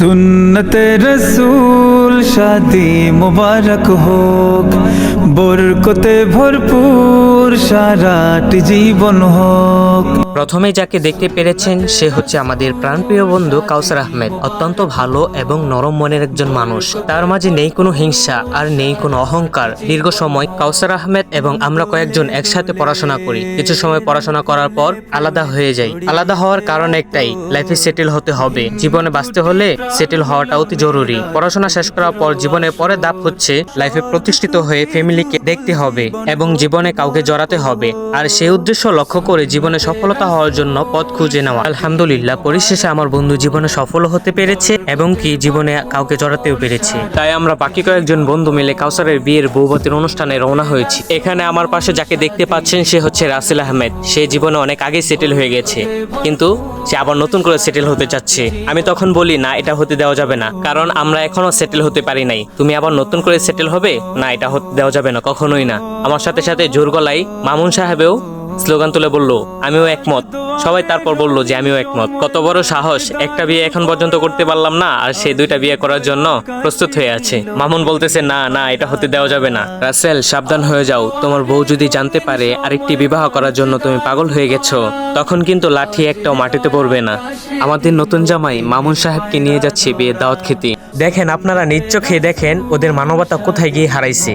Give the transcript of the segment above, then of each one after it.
সুন্নতে রসুল। শাদি মুবারক হোক, বরকতে ভরপুর সারাটি জীবন হোক। প্রথমে যাকে দেখতে পেরেছেন, সে হচ্ছে আমাদের প্রাণপ্রিয় বন্ধু কাউসার আহমেদ, অত্যন্ত ভালো এবং নরম মনের একজন মানুষ। তার মাঝে নেই কোনো হিংসা আর নেই কোনো অহংকার। দীর্ঘ সময় কাউসার আহমেদ এবং আমরা কয়েকজন একসাথে পড়াশোনা করি। কিছু সময় পড়াশোনা করার পর আলাদা হয়ে যাই। আলাদা হওয়ার কারণ একটাই লাইফে সেটেল হতে হবে। জীবনে বাঁচতে হলে সেটেল হওয়াটা অতি জরুরি। পড়াশোনা শেষ করার পর জীবনের পরে ধাপ হচ্ছে লাইফে প্রতিষ্ঠিত হয়ে ফ্যামিলিকে দেখতে হবে এবং জীবনে কাউকে জড়াতে হবে। আর সেই উদ্দেশ্য লক্ষ্য করে জীবনে সফলতা হওয়ার জন্য পথ খুঁজে নেওয়া। আলহামদুলিল্লাহ, পরিশেষে আমার বন্ধু জীবনে সফল হতে পেরেছে এবং কি জীবনে কাউকে জড়াতেও পেরেছে। তাই আমরা বাকি কয়েকজন বন্ধু মিলে কাউসারের বিয়ের বৌবতের অনুষ্ঠানে রওনা হয়েছি। এখানে আমার পাশে যাকে দেখতে পাচ্ছেন, সে হচ্ছে রাসেল আহমেদ। সে জীবনে অনেক আগে সেটেল হয়ে গেছে। কিন্তু সে আবার নতুন করে সেটেল হতে চাচ্ছে। আমি তখন বলি, না, এটা হতে দেওয়া যাবে না। কারণ আমরা এখনও সেটেল হতে পারি নাই। তুমি আবার নতুন করে সেটেল হবে? না, এটা দেওয়া যাবে না, কখনোই না। আমার সাথে সাথে জোর গলায় মামুন সাহেবেও স্লোগান তুলে বলল, আমিও একমত। সবাই তারপর বলল যে, আমিও একমত। কত বড় সাহস, একটা বিয়ে এখন পর্যন্ত করতে পারলাম না, আর সে দুইটা বিয়ে করার জন্য প্রস্তুত হয়ে আছে। মামুন বলতেছে, না না, এটা হতে দেওয়া যাবে না। রাসেল, সাবধান হয়ে যাও। তোমার বউ যদি জানতে পারে আরেকটি বিবাহ করার জন্য তুমি পাগল হয়ে গেছো, তখন কিন্তু লাঠি একটাও মাটিতে পড়বে না। আমাদের নতুন জামাই মামুন সাহেবকে নিয়ে যাচ্ছে বিয়ে দাওয়াত খেতে। দেখেন, আপনারা নিজ চোখে দেখেন ওদের মানবতা কোথায় গিয়ে হারাইছে।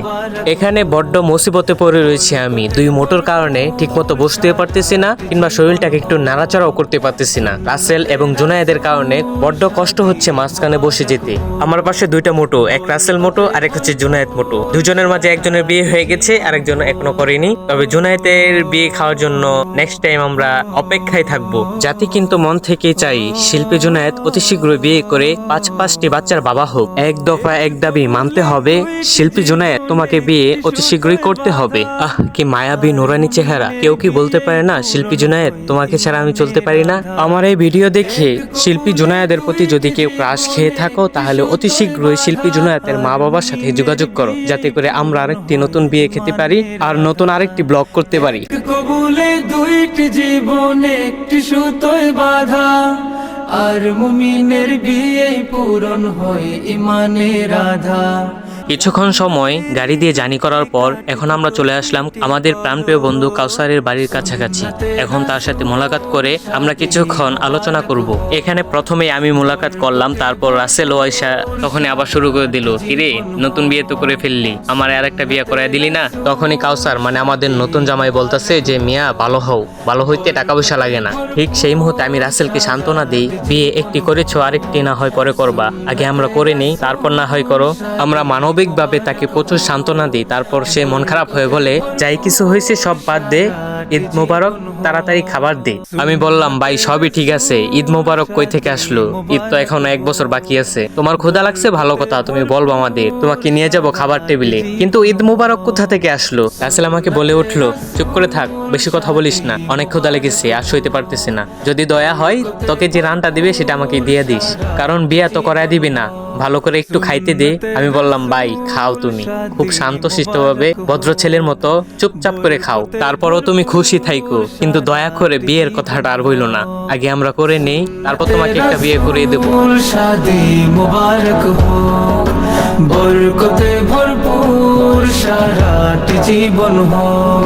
এখানে বড্ড মুসিবতে পড়ে রয়েছে আমি। দুই মোটর কারণে ঠিকমতো বসতে পারতেছি না, কিংবা শরীরটাকে একটু নাড়াচাড়াও করতে পারতেছি না। রাসেল এবং জুনায়েদের কারণে বড্ড কষ্ট হচ্ছে মাঝখানে বসে যেতে। আমার পাশে দুইটা মোটো, এক রাসেল মোটো আর এক হচ্ছে জুনায়েদ মোটো। দুজনের মাঝে একজনের বিয়ে হয়ে গেছে, আরেকজন এখনও করেনি। তবে জুনায়েদের বিয়ে খাওয়ার জন্য নেক্সট টাইম আমরা অপেক্ষায় থাকব। জাতি কিন্তু মন থেকে চাই শিল্পী জুনায়েদ অতি শীঘ্রই বিয়ে করে পাঁচ পাঁচটি বাচ্চার বাবা হোক, এক দফা এক দাবি মানতে হবে। শিল্পী জুনায়েদ, তোমাকে বিয়ে অতি শীঘ্রই করতে হবে। আহ, কি মায়াবী নোরানি চেহারা। কেউ কি বলতে পারে না, শিল্পী জুনায়েদ, তোমাকে ছাড়া আমি চলতে পারি না? আমার এই ভিডিও দেখে শিল্পী জুনায়েদের প্রতি যদি কেউ ক্রাশ খেয়ে থাকো, তাহলে অতি শীঘ্রই শিল্পী জুনায়েদের মা বাবার সাথে যোগাযোগ করো, যাতে করে আমরা আরেকটি নতুন বিয়ে খেতে পারি আর নতুন আরেকটি ব্লগ করতে পারি। কবুলে দুইটি জীবন, একটি সুতোয় বাধা। আর মুমিনের বিয়ে পূরণ হয় ইমানে আধা। কিছুক্ষণ সময় গাড়ি দিয়ে জানি করার পর এখন আমরা চলে আসলাম আমাদের প্রাণপ্রিয় বন্ধু কাউসারের বাড়ির কাছাকাছি। এখন তার সাথে মোলাকাত করে আমরা কিছুক্ষণ আলোচনা করব। এখানে প্রথমে আমি মোলাকাত করলাম, তারপর রাসেল ও আয়সা তখনই আবার শুরু করে দিল, কিরে, নতুন বিয়ে তো করে ফেললি। আমার আর একটা বিয়ে করাই দিলি না? তখনই কাউসার মানে আমাদের নতুন জামাই বলতেছে যে, মিয়া, ভালো হও। ভালো হইতে টাকা পয়সা লাগে না। ঠিক সেই মুহূর্তে আমি রাসেলকে সান্ত্বনা দিই, বিয়ে একটি করেছ, আরেকটি না হয় পরে করবা। আগে আমরা করে নেই, তারপর না হয় করো। আমরা মানবিকভাবে তাকে প্রচুর সান্ত্বনা দিই তারপর সে মন খারাপ হয়ে বলে, যাই কিছু হয়েছে সব বাদ দে। ঈদ মোবারক তাড়াতাড়ি খাবার দে। আমি বললাম, ভাই, সবই ঠিক আছে। ঈদ মোবারক কই থেকে আসলো? ঈদ তো এখনও এক বছর বাকি আছে। তোমার ক্ষুধা লাগছে? ভালো কথা, তুমি বলব আমাদের। তোমাকে নিয়ে যাব খাবার টেবিলে। কিন্তু ঈদ মোবারক কোথা থেকে আসলো? রাসেল আমাকে বলে উঠল, চুপ করে থাক, বেশি কথা বলিস না। অনেক ক্ষুধা লেগেছে, আর সইতে পারতেছি না। যদি দয়া হয়, তোকে যে রানটা দিবে, সেটা আমাকে দিয়ে দিস। কারণ বিয়া তো করায় দিবি না। ভালো করে একটু খাইতে দে। আমি বললাম, ভাই, খাও তুমি। খুব শান্ত ভাবে ভদ্র ছেলের মতো চুপচাপ করে খাও। তারপরও তুমি খুশি থাইকো, কিন্তু দয়া করে বিয়ের কথাটা আর হইল না। আগে আমরা করে নেই, তারপর তোমাকে একটা বিয়ে করে দেবো। বরকতে ভরপুর সারাটি জীবন হোক।